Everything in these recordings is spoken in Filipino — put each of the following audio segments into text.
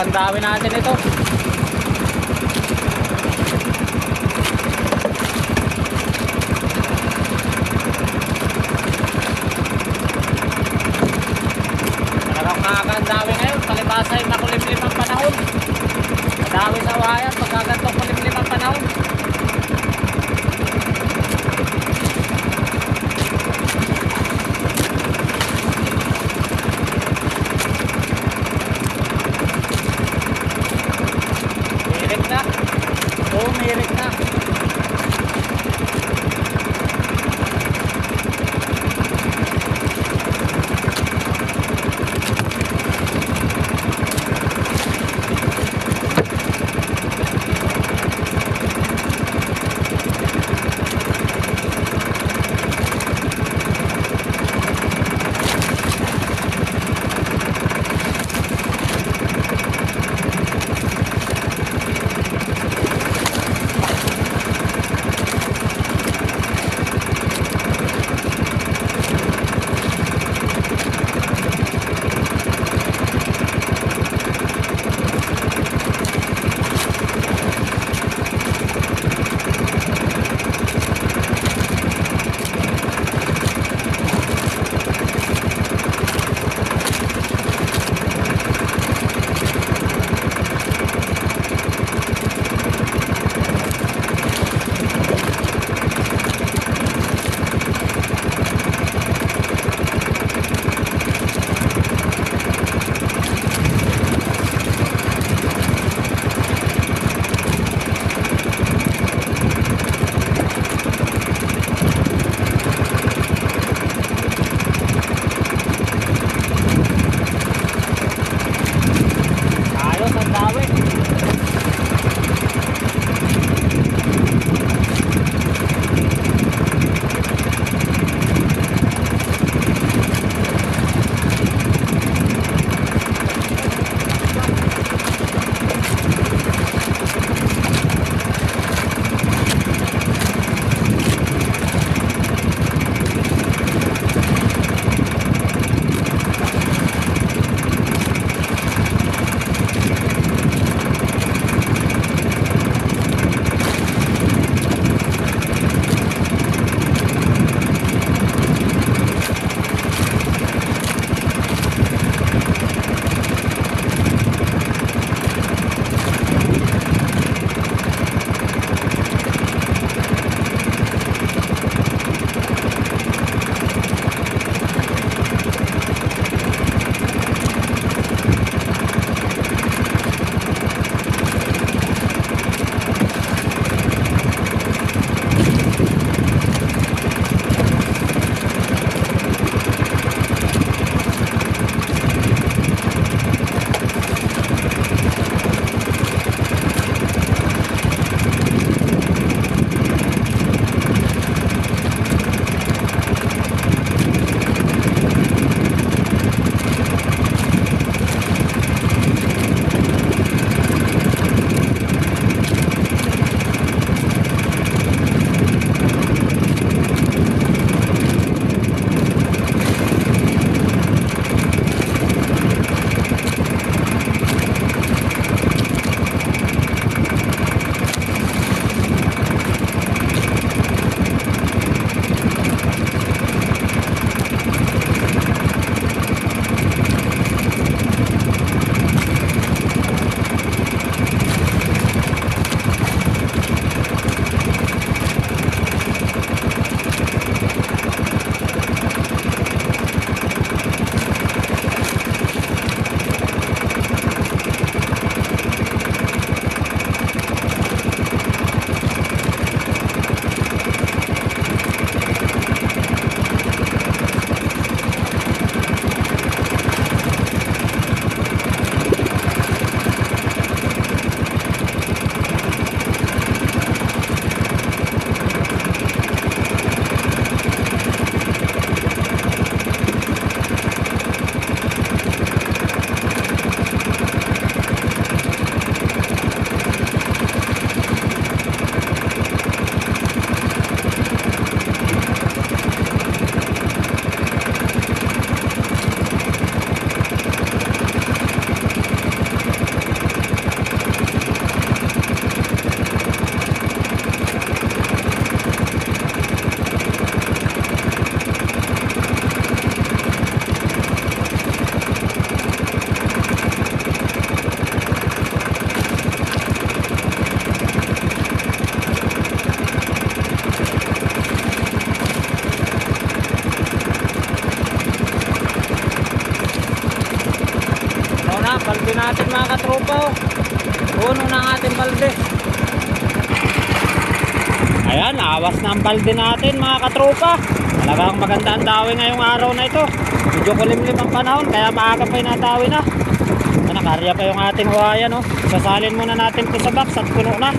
Dalawang dami natin ito. Balde natin mga katropa. Talagang maganda ang dawi ngayong araw na ito. Medyo kulimlim ang panahon kaya maaga pa yung natawi na. Ayan, nakarya pa yung ating huwayan. Oh. Sasalin muna natin ito sa box at puno na.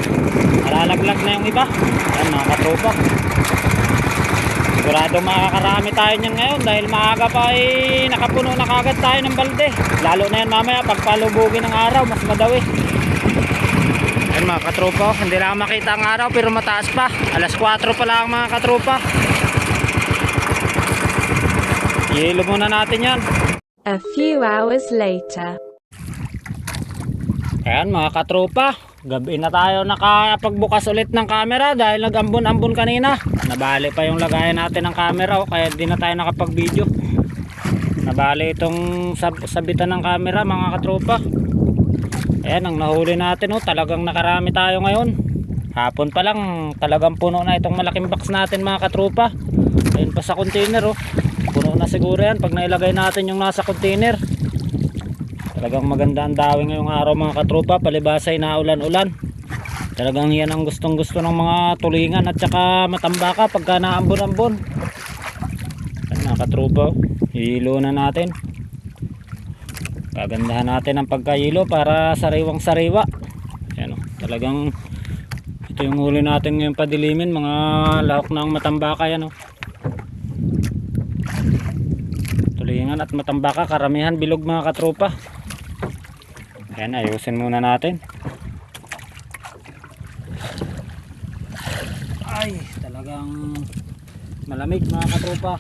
Nalalaglag na yung iba. Ayan mga katropa. Sigurado makakarami tayo niyan ngayon dahil maaga pa ay nakapuno na kagad tayo ng balde. Lalo na yan mamaya pag palubugin ng araw, mas madawi. Ayun mga katropa, hindi lang makita ang araw pero mataas pa. Alas 4 pa lang mga katropa. Ihilo muna natin yan. A few hours later. Ayan mga katropa, gabi na tayo nakapagbukas ulit ng camera dahil nag-ambon-ambon kanina. Nabali pa yung lagayan natin ng camera oh, kaya di na tayo nakapag-video. Nabali itong sab sabitan ng camera mga katropa. Ayan ang nahuli natin oh, talagang nakarami tayo ngayon. Hapon pa lang talagang puno na itong malaking box natin mga katropa. Ayun pa sa container oh. Puno na siguro yan pag nailagay natin yung nasa container. Talagang maganda ang dawi ngayong araw mga katropa, palibasay na ulan-ulan. Talagang yan ang gustong gusto ng mga tulingan at saka matambaka pagka naambon-ambon. Mga katropa, hilo na natin. Kagandahan natin ang pagkahilo para sariwang sariwa. Yan o, talagang ito yung huli natin ngayong padilimin, mga lahok ng matambaka yan o. Tulingan at matambaka, karamihan bilog mga katropa. Ayan, ayusin muna natin. Ay, talagang malamig mga katropa.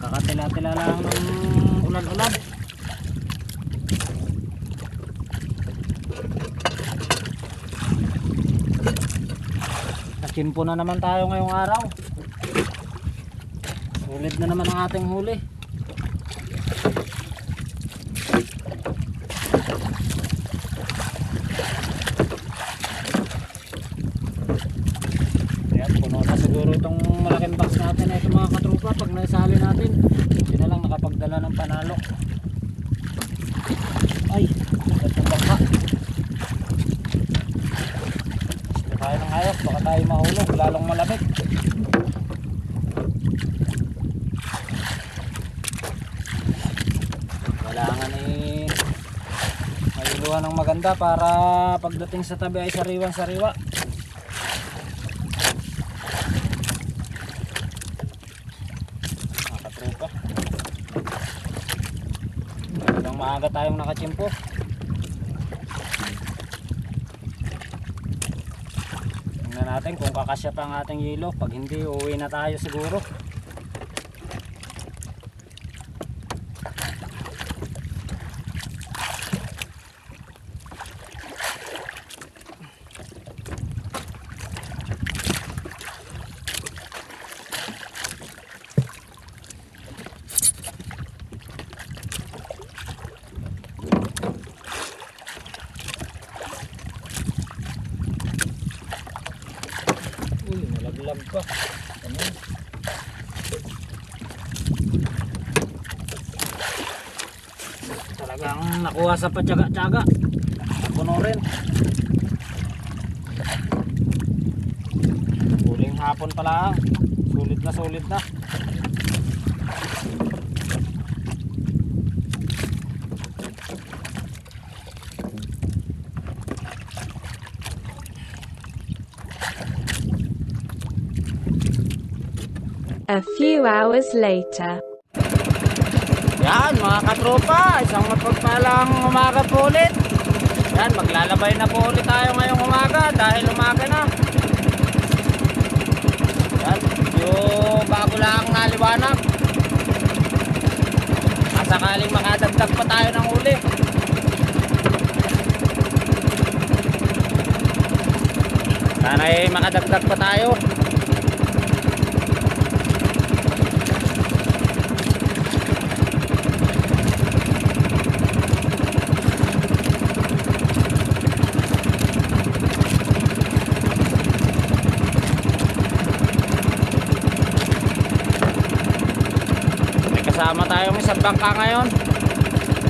Kakatila-tila lang ng ulan-ulan. Nakimpo na naman tayo ngayong araw. Sulit na naman ang ating huli. Ayan, puno na siguro itong malaking box natin na ito mga katrupa pag naisali natin. Hindi na lang nakapagdala ng panalo. Ay, agad ng bangka. Gusto tayo ng ayos, baka tayo mahulog, lalong malamig. Kailangan eh mayuluhan ng maganda para pagdating sa tabi ay sariwan-sariwa. mga katropa hanggang maaga tayong nakachimpo kakasya pa ang ating hilo pag hindi uwi na tayo siguro uy nalaglag pa ano talagang sa patyaga-tyaga. Puno rin. Huling hapon pala sulit na sulit na. A few hours later. Yan mga katropa, isang mapagpalang umaga po ulit. Yan, maglalabay na po ulit tayo ngayong umaga dahil umaga na. Yan, yung bago lang naliwanag. Masakaling makadagdag pa tayo ng uli. Sana ay makadagdag pa tayo. Kasama tayong isang bangka ngayon.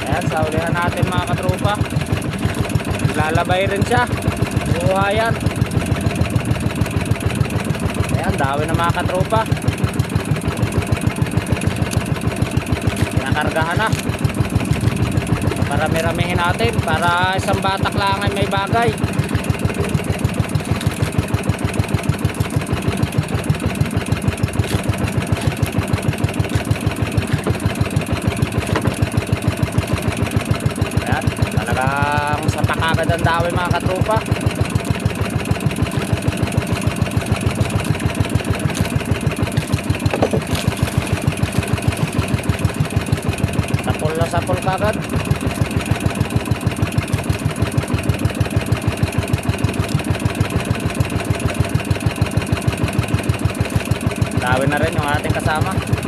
Ayan, sa ulihan natin mga katrupa. Naglalabay rin siya. Buhayan. Ayan, dawi ng mga katropa. Kinakargahan na. Parami-ramihin natin para isang batak lang ay may bagay. Ayan, talagang sa takagad ang dawi mga katropa. Sapol na sapol kagad. Dawi na rin yung ating kasama.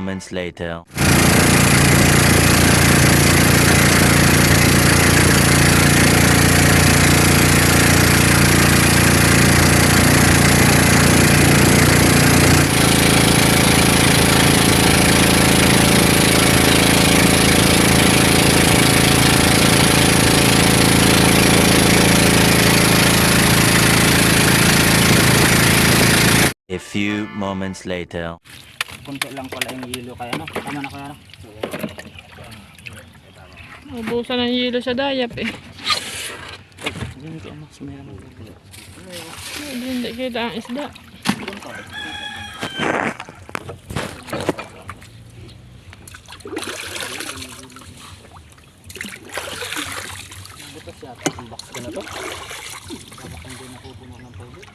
Moments later. Few moments later. Kunti lang pala yung yelo kaya ano. Tama na kaya ano. Ubusan ng yelo sa dayap eh. Hindi ko mas meron. Hindi, hindi kita ang isda. Butas yata ang box ko na to. Baka hindi napupuno ng tubig.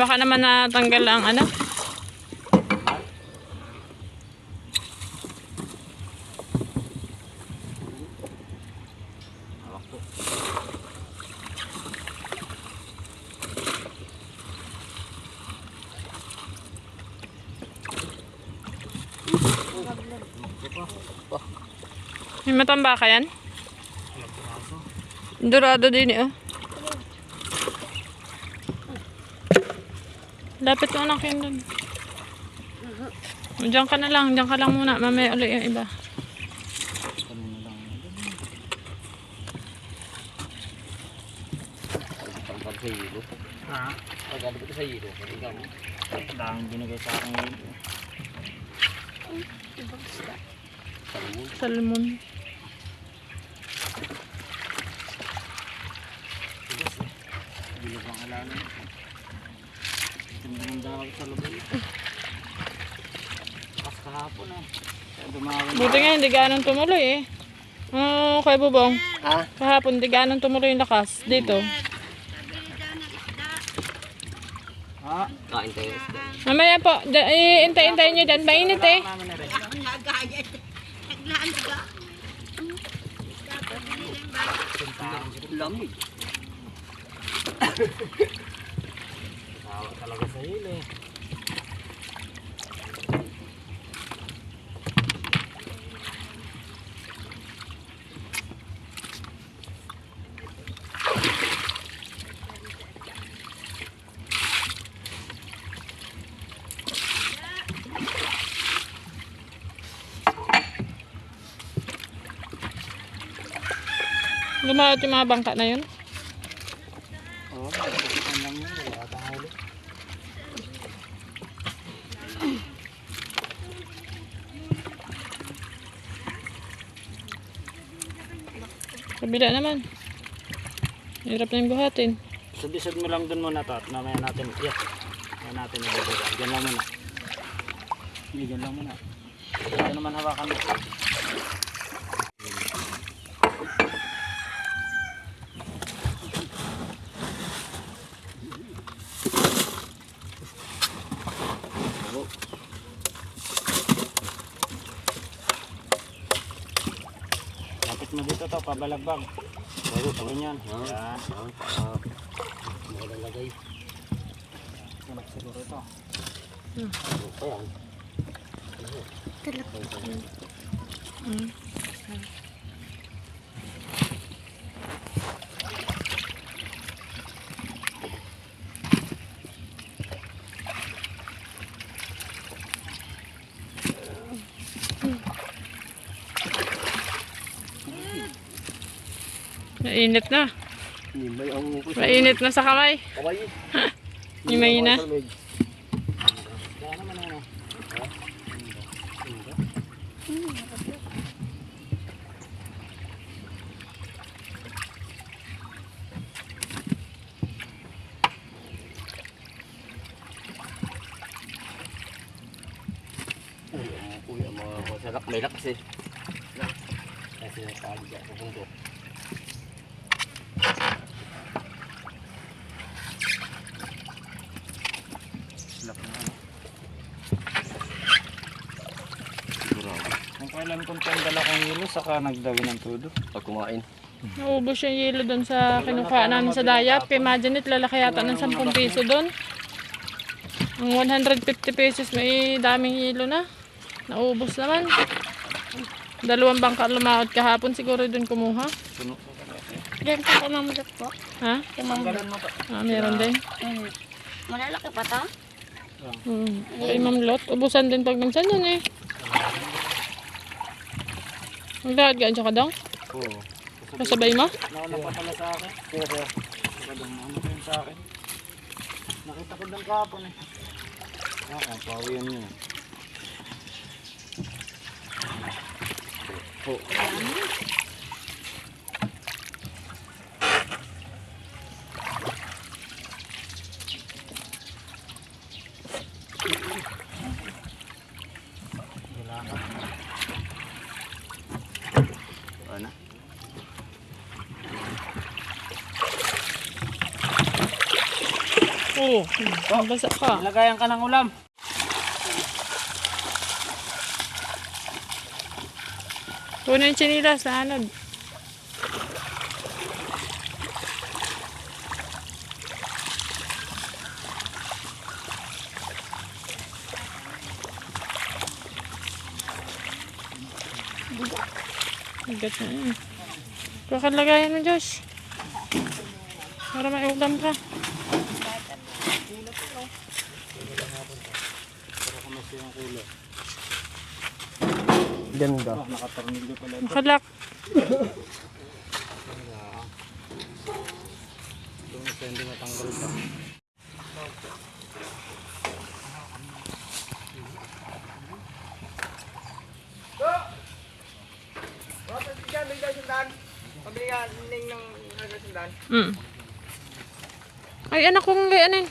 Baka naman natanggal ang ano. May matamba ka yan? Dorado din eh oh. Lapit mo anak yun dun. Diyan ka na lang, diyan ka lang muna. Mamaya ulit yung iba. Ha? Pagkali ko sa yelo. Daming binigay sa akin yelo. Salmon. Bilog ang alamin. Sa. Kas kahapon eh. Kaya dumawin. Buti nga hindi ganun tumuloy eh. Ano kay Bubong? Ha? Kahapon hindi ganun tumuloy yung lakas. Dito. Ha? Mamaya po, da- eh, nyo dyan. Mainit eh. Namin na rin. Lamig. Tawa talaga sa hilo eh. Lumalot yung mga bangka na yun. Oo, oh, lang yun. Wala tang huli. Kabila naman. Hirap na yung buhatin. Sudisod mo lang dun muna to at mamaya natin, yeah. Mamaya natin ibibigay. Diyan lang muna. Hindi, diyan lang muna. Ito naman hawakan mo. Lapit mo dito to, pabalagbag. Bago, ganyan. Yan. Malalagay. Tulak siguro ito. Mainit na. May ang upo sa Mainit na sa kamay. kamay. Yung may na. May lakas eh. Kasi ka sa pundo. Kung kailan kong dala kong hilo, saka nagdawi ng tudo. Pag kumain. Naubos yung yelo doon sa kinukuha namin sa dayap. Imagine it, lalaki yata ng 10 piso doon. Ang 150 pesos may daming yelo na. Naubos naman. Dalawang bangka lumaot kahapon siguro doon kumuha. Diyan po kay Ma'am Dot po. Ha? Kay Ma'am Dot. Ah, meron din. Mm. Malalaki pa to? Hmm. Kay Ma'am Lot, ubusan din pag minsan yun eh. Maglakad ka dyan ka daw? Oo. Kasabay mo? Nauna pa pala sa akin. Saka doon, ano yun sa akin? Nakita ko doon kahapon eh. Ah, pawi yun yun. Oh. Ano? Oo. Oh, basa ka. Lagayan ka ng ulam. Kunin yung chinilas sa anod. Bigat na yun. Kakalagayan mo, Josh. Para may ulam ka. Ganda. Oh, nakatornilyo pala. Makalak. Doon sa hindi matanggal pa. Mm. Ay, anak kong ano eh.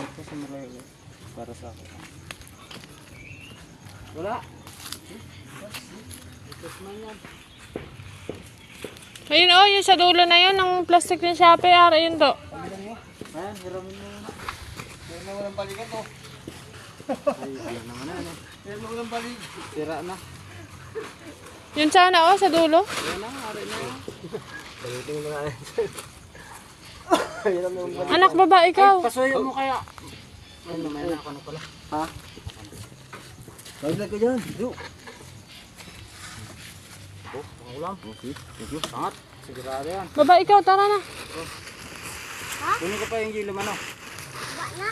Ito sa Marayla. Para sa akin. Wala. Ayun oh, yung sa dulo na yun, ng plastic ng Shopee, ara yun to. Ayan, hiramin mo na. Meron na walang balikan to. Ay, naman na. ano. Na walang balik. Sira na. Yun sana oh, sa dulo. Ayan na, ari na. Balitin mo na. Anak baba, ikaw. Pasuyo mo kaya. Ay, naman na ako na pala. Ha? Taglag ka dyan. Yo. Oh, ang ulam. Okay. Thank you. Sangat. Sigurado yan. Baba, ikaw, tara na. Kunin ko pa yung gilo man, oh. Ba na?